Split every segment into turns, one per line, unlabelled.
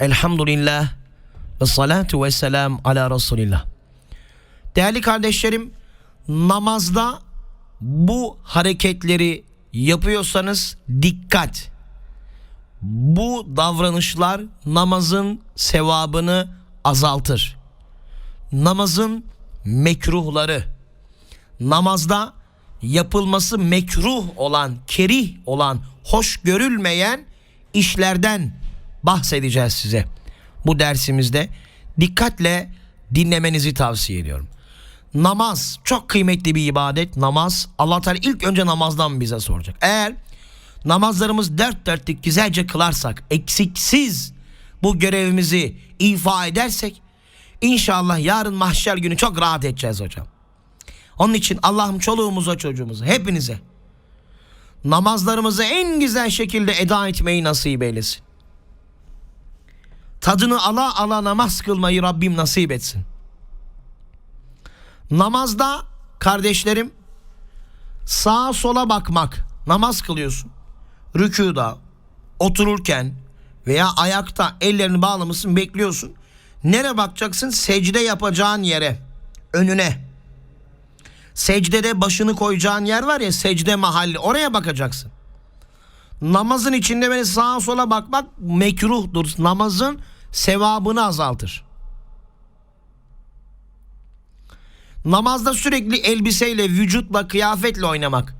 Elhamdülillah ve salatu ve selam ala Resulillah. Değerli kardeşlerim, namazda bu hareketleri yapıyorsanız dikkat. Bu davranışlar namazın sevabını azaltır. Namazın mekruhları, namazda yapılması mekruh olan, kerih olan, hoş görülmeyen işlerden bahsedeceğiz size. Bu dersimizde dikkatle dinlemenizi tavsiye ediyorum. Namaz çok kıymetli bir ibadet. Namaz Allah Teala ilk önce namazdan bize soracak. Eğer namazlarımız dört dörtlük güzelce kılarsak, eksiksiz bu görevimizi ifa edersek inşallah yarın mahşer günü çok rahat edeceğiz hocam. Onun için Allah'ım çoluğumuza çocuğumuza hepinize namazlarımızı en güzel şekilde eda etmeyi nasip eylesin. Tadını ala ala namaz kılmayı Rabbim nasip etsin. Namazda kardeşlerim sağa sola bakmak namaz kılıyorsun. Rükuda otururken veya ayakta ellerini bağlamışsın bekliyorsun. Nereye bakacaksın? Secde yapacağın yere önüne. Secdede başını koyacağın yer var ya secde mahalli oraya bakacaksın. Namazın içinde böyle sağa sola bakmak mekruhtur. Namazın sevabını azaltır. Namazda sürekli elbiseyle, vücutla, kıyafetle oynamak.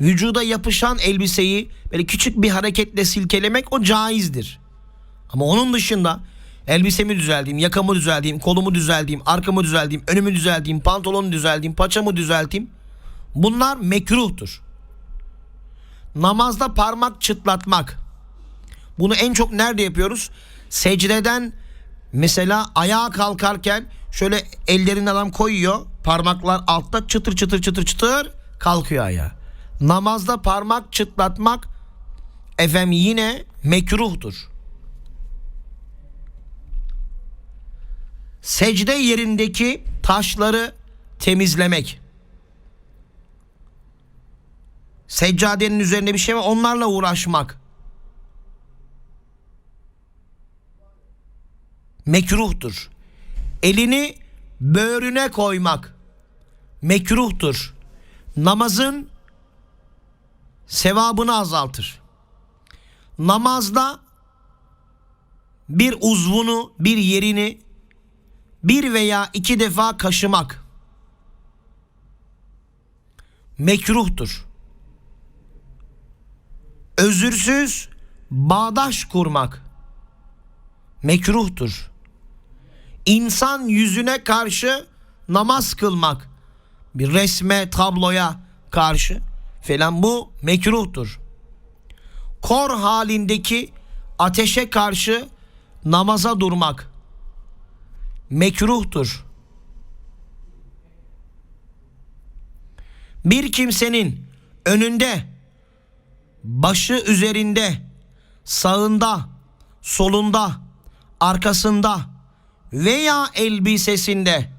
Vücuda yapışan elbiseyi böyle küçük bir hareketle silkelemek o caizdir. Ama onun dışında elbisemi düzelteyim, yakamı düzelteyim, kolumu düzelteyim, arkamı düzelteyim, önümü düzelteyim, pantolonu düzelteyim, paçamı düzelteyim. Bunlar mekruhtur. Namazda parmak çıtlatmak. Bunu en çok nerede yapıyoruz? Secdeden mesela ayağa kalkarken şöyle ellerini adam koyuyor. Parmaklar altta çıtır çıtır çıtır çıtır kalkıyor ayağa. Namazda parmak çıtlatmak efendim yine mekruhtur. Secde yerindeki taşları temizlemek. Seccadenin üzerinde bir şey var onlarla uğraşmak. Mekruhtur. Elini böğrüne koymak mekruhtur. Namazın sevabını azaltır. Namazda bir uzvunu, bir yerini bir veya iki defa kaşımak mekruhtur. Özürsüz bağdaş kurmak mekruhtur. İnsan yüzüne karşı namaz kılmak bir resme tabloya karşı falan bu mekruhtur. Kor halindeki ateşe karşı namaza durmak mekruhtur. Bir kimsenin önünde, başı üzerinde, sağında, solunda, arkasında veya elbisesinde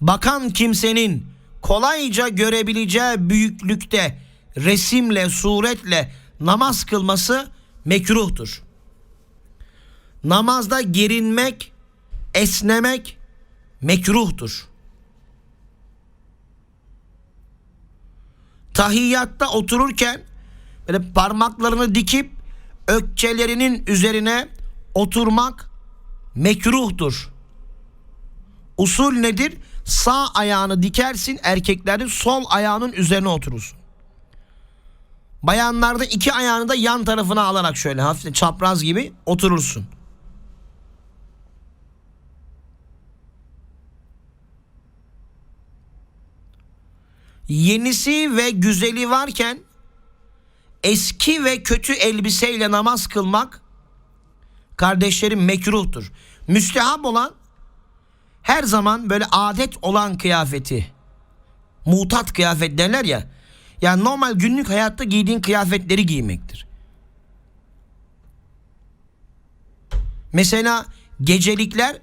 bakan kimsenin kolayca görebileceği büyüklükte resimle, suretle namaz kılması mekruhtur. Namazda gerinmek, esnemek mekruhtur. Tahiyyatta otururken böyle parmaklarını dikip ökçelerinin üzerine oturmak mekruhtur. Usul nedir? Sağ ayağını dikersin erkeklerin sol ayağının üzerine oturursun. Bayanlarda iki ayağını da yan tarafına alarak şöyle hafif çapraz gibi oturursun. Yenisi ve güzeli varken eski ve kötü elbiseyle namaz kılmak kardeşlerim mekruhtur. Müstehap olan her zaman böyle adet olan kıyafeti mutat kıyafet derler ya yani normal günlük hayatta giydiğin kıyafetleri giymektir. Mesela gecelikler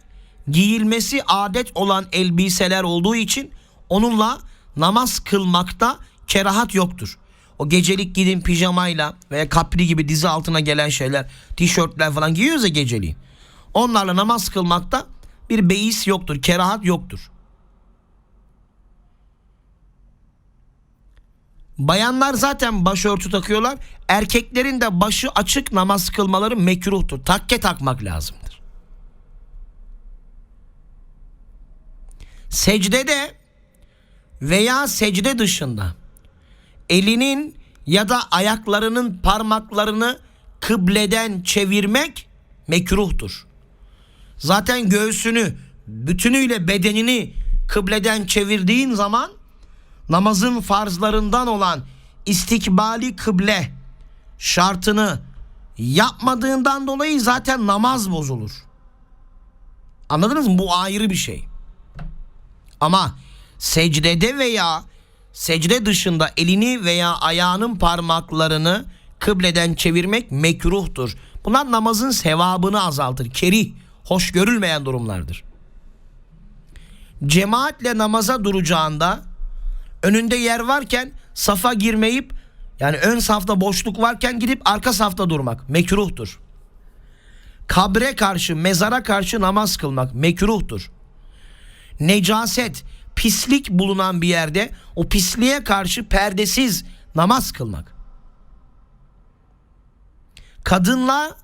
giyilmesi adet olan elbiseler olduğu için onunla namaz kılmakta kerahat yoktur. O gecelik gidin pijamayla veya kapri gibi dizi altına gelen şeyler, tişörtler falan giyiyoruz ya geceliğin. Onlarla namaz kılmakta bir beis yoktur, kerahat yoktur. Bayanlar zaten başörtü takıyorlar. Erkeklerin de başı açık namaz kılmaları mekruhtur. Takke takmak lazımdır. Secdede veya secde dışında elinin ya da ayaklarının parmaklarını kıbleden çevirmek mekruhtur. Zaten göğsünü bütünüyle bedenini kıbleden çevirdiğin zaman namazın farzlarından olan istikbali kıble şartını yapmadığından dolayı zaten namaz bozulur. Anladınız mı? Bu ayrı bir şey. Ama secdede veya secde dışında elini veya ayağının parmaklarını kıbleden çevirmek mekruhtur. Bunlar namazın sevabını azaltır. Kerih, hoş görülmeyen durumlardır. Cemaatle namaza duracağında önünde yer varken safa girmeyip yani ön safta boşluk varken gidip arka safta durmak mekruhtur. Kabre karşı, mezara karşı namaz kılmak mekruhtur. Necaset, pislik bulunan bir yerde o pisliğe karşı perdesiz namaz kılmak. Kadınla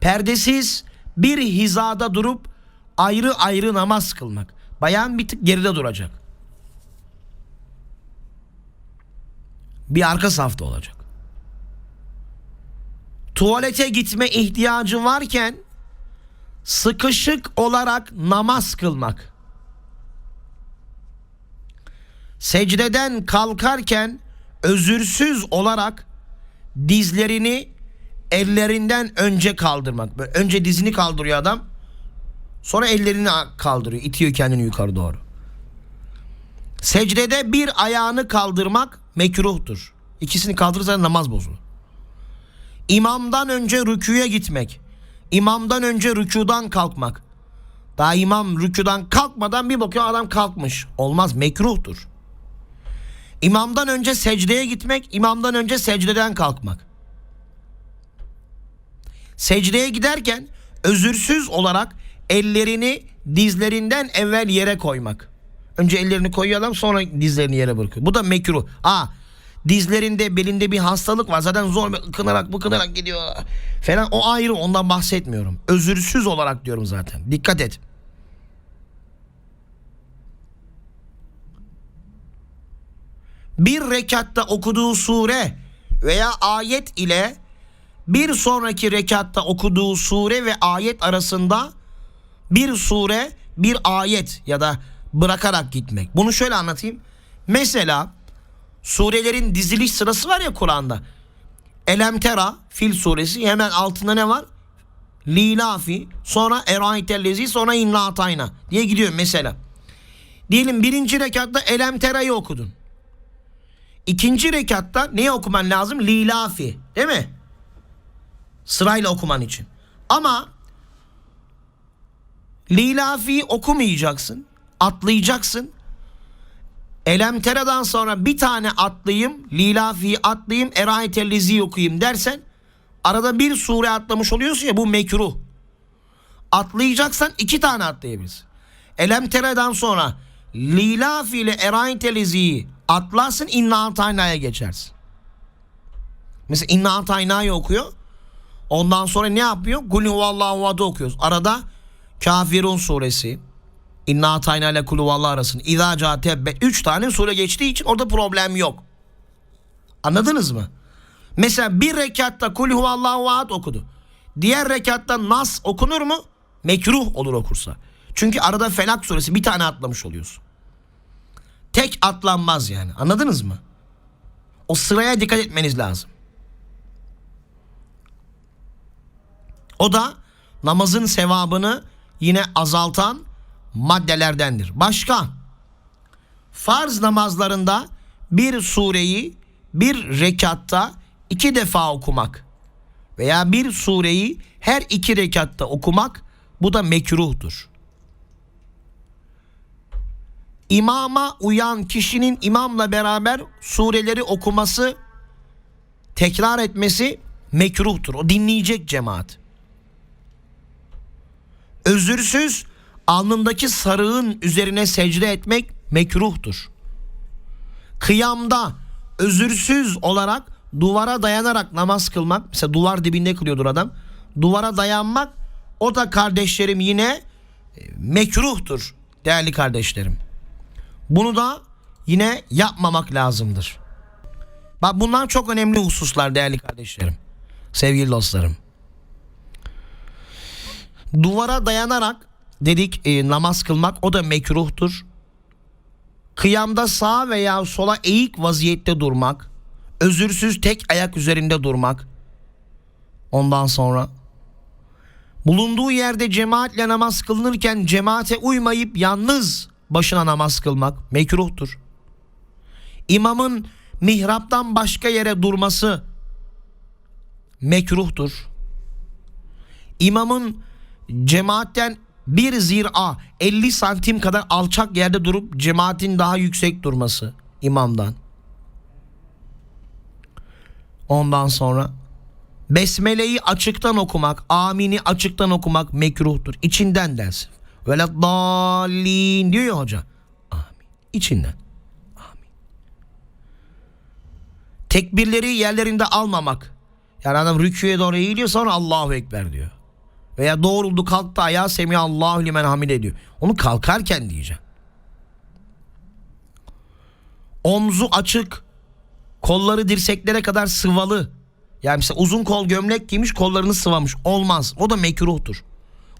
perdesiz bir hizada durup ayrı ayrı namaz kılmak. Bayan bir tık geride duracak. Bir arka safta olacak. Tuvalete gitme ihtiyacı varken sıkışık olarak namaz kılmak. Secdeden kalkarken özürsüz olarak dizlerini ellerinden önce kaldırmak. Böyle önce dizini kaldırıyor adam. Sonra ellerini kaldırıyor. itiyor kendini yukarı doğru. Secdede bir ayağını kaldırmak mekruhtur. İkisini kaldırırsa namaz bozulur. İmamdan önce rüküye gitmek. İmamdan önce rükudan kalkmak. Daha imam rükudan kalkmadan bir bakıyor adam kalkmış. Olmaz mekruhtur. İmamdan önce secdeye gitmek, imamdan önce secdeden kalkmak. Secdeye giderken özürsüz olarak ellerini dizlerinden evvel yere koymak. Önce ellerini koyuyor adam sonra dizlerini yere bırakıyor. Bu da mekruh. Aa dizlerinde belinde bir hastalık var. Zaten zor ıkınarak bıkınarak gidiyor falan. O ayrı ondan bahsetmiyorum. Özürsüz olarak diyorum zaten. Dikkat et. Bir rekatta okuduğu sure veya ayet ile bir sonraki rekatta okuduğu sure ve ayet arasında bir sure bir ayet ya da bırakarak gitmek. Bunu şöyle anlatayım. Mesela surelerin diziliş sırası var ya Kur'an'da. Elemtera Fil suresi hemen altında ne var? Lilafi sonra Eraytellezi sonra İnna diye gidiyor mesela. Diyelim birinci rekatta Elemtera'yı okudun. İkinci rekatta neyi okuman lazım? Lilafi değil mi? Sırayla okuman için. Ama Lilafi'yi okumayacaksın. Atlayacaksın. Elemtera'dan sonra bir tane atlayayım. Lilafi'yi atlayayım. Erayetellezi okuyayım dersen arada bir sure atlamış oluyorsun ya bu mekruh. Atlayacaksan iki tane atlayabilirsin. Elemtera'dan sonra Lilafi ile Erayetellezi atlarsın İnna Atayna'ya geçersin. Mesela İnna Atayna'yı okuyor. Ondan sonra ne yapıyor? Kul huvallahu ahad okuyoruz. Arada Kafirun suresi, İnna Atayna ile Kul huvallahu arasında İza Catebbe 3 tane sure geçtiği için orada problem yok. Anladınız mı? Mesela bir rekatta Kul huvallahu ahad okudu. Diğer rekatta Nas okunur mu? Mekruh olur okursa. Çünkü arada Felak suresi bir tane atlamış oluyorsun. Tek atlanmaz yani. Anladınız mı? O sıraya dikkat etmeniz lazım. O da namazın sevabını yine azaltan maddelerdendir. Başka farz namazlarında bir sureyi bir rekatta iki defa okumak veya bir sureyi her iki rekatta okumak bu da mekruhtur. İmama uyan kişinin imamla beraber sureleri okuması tekrar etmesi mekruhtur. O dinleyecek cemaat. Özürsüz alnındaki sarığın üzerine secde etmek mekruhtur. Kıyamda özürsüz olarak duvara dayanarak namaz kılmak mesela duvar dibinde kılıyordur adam. Duvara dayanmak o da kardeşlerim yine e, mekruhtur değerli kardeşlerim. Bunu da yine yapmamak lazımdır. Bak bunlar çok önemli hususlar değerli kardeşlerim. Sevgili dostlarım. Duvara dayanarak dedik e, namaz kılmak o da mekruhtur. Kıyamda sağa veya sola eğik vaziyette durmak. Özürsüz tek ayak üzerinde durmak. Ondan sonra bulunduğu yerde cemaatle namaz kılınırken cemaate uymayıp yalnız başına namaz kılmak mekruhtur. İmamın mihraptan başka yere durması mekruhtur. İmamın cemaatten bir zira 50 santim kadar alçak yerde durup cemaatin daha yüksek durması imamdan. Ondan sonra Besmele'yi açıktan okumak, amini açıktan okumak mekruhtur. İçinden dersin. Böyle dallin diyor ya hoca. Amin. İçinden. Amin. Tekbirleri yerlerinde almamak. Yani adam rüküye doğru eğiliyor sonra Allahu Ekber diyor. Veya doğruldu kalktı ayağa semi Allahu limen hamide diyor. Onu kalkarken diyeceğim. Omzu açık. Kolları dirseklere kadar sıvalı. Yani mesela uzun kol gömlek giymiş kollarını sıvamış. Olmaz. O da mekruhtur.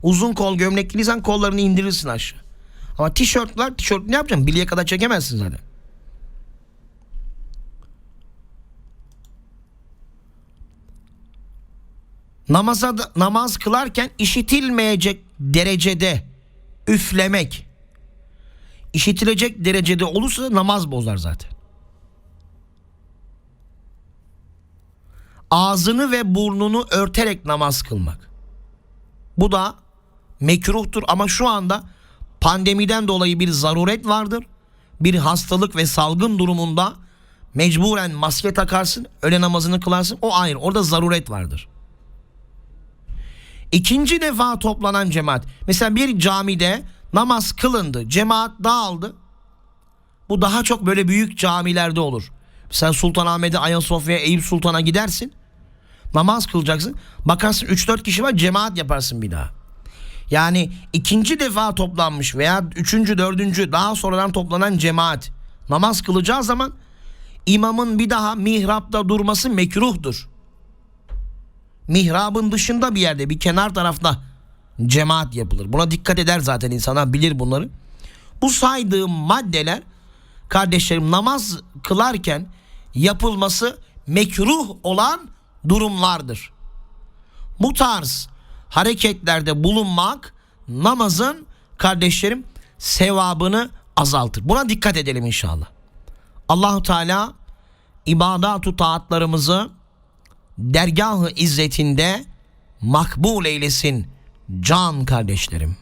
Uzun kol gömlek giysen kollarını indirirsin aşağı. Ama tişörtler tişört ne yapacaksın? Bileğe kadar çekemezsin zaten. Namaza namaz kılarken işitilmeyecek derecede üflemek işitilecek derecede olursa namaz bozar zaten. Ağzını ve burnunu örterek namaz kılmak. Bu da mekruhtur ama şu anda pandemiden dolayı bir zaruret vardır. Bir hastalık ve salgın durumunda mecburen maske takarsın, öğle namazını kılarsın. O ayrı. Orada zaruret vardır. İkinci defa toplanan cemaat. Mesela bir camide namaz kılındı. Cemaat dağıldı. Bu daha çok böyle büyük camilerde olur. Sen Sultanahmet'e, Ayasofya'ya, Eyüp Sultan'a gidersin. Namaz kılacaksın. Bakarsın 3-4 kişi var cemaat yaparsın bir daha. Yani ikinci defa toplanmış veya üçüncü, dördüncü daha sonradan toplanan cemaat namaz kılacağı zaman imamın bir daha mihrapta durması mekruhtur. Mihrabın dışında bir yerde bir kenar tarafta cemaat yapılır. Buna dikkat eder zaten insanlar bilir bunları. Bu saydığım maddeler kardeşlerim namaz kılarken yapılması mekruh olan durumlardır. Bu tarz hareketlerde bulunmak namazın kardeşlerim sevabını azaltır. Buna dikkat edelim inşallah. Allahu Teala ibadatu taatlarımızı dergahı izzetinde makbul eylesin can kardeşlerim.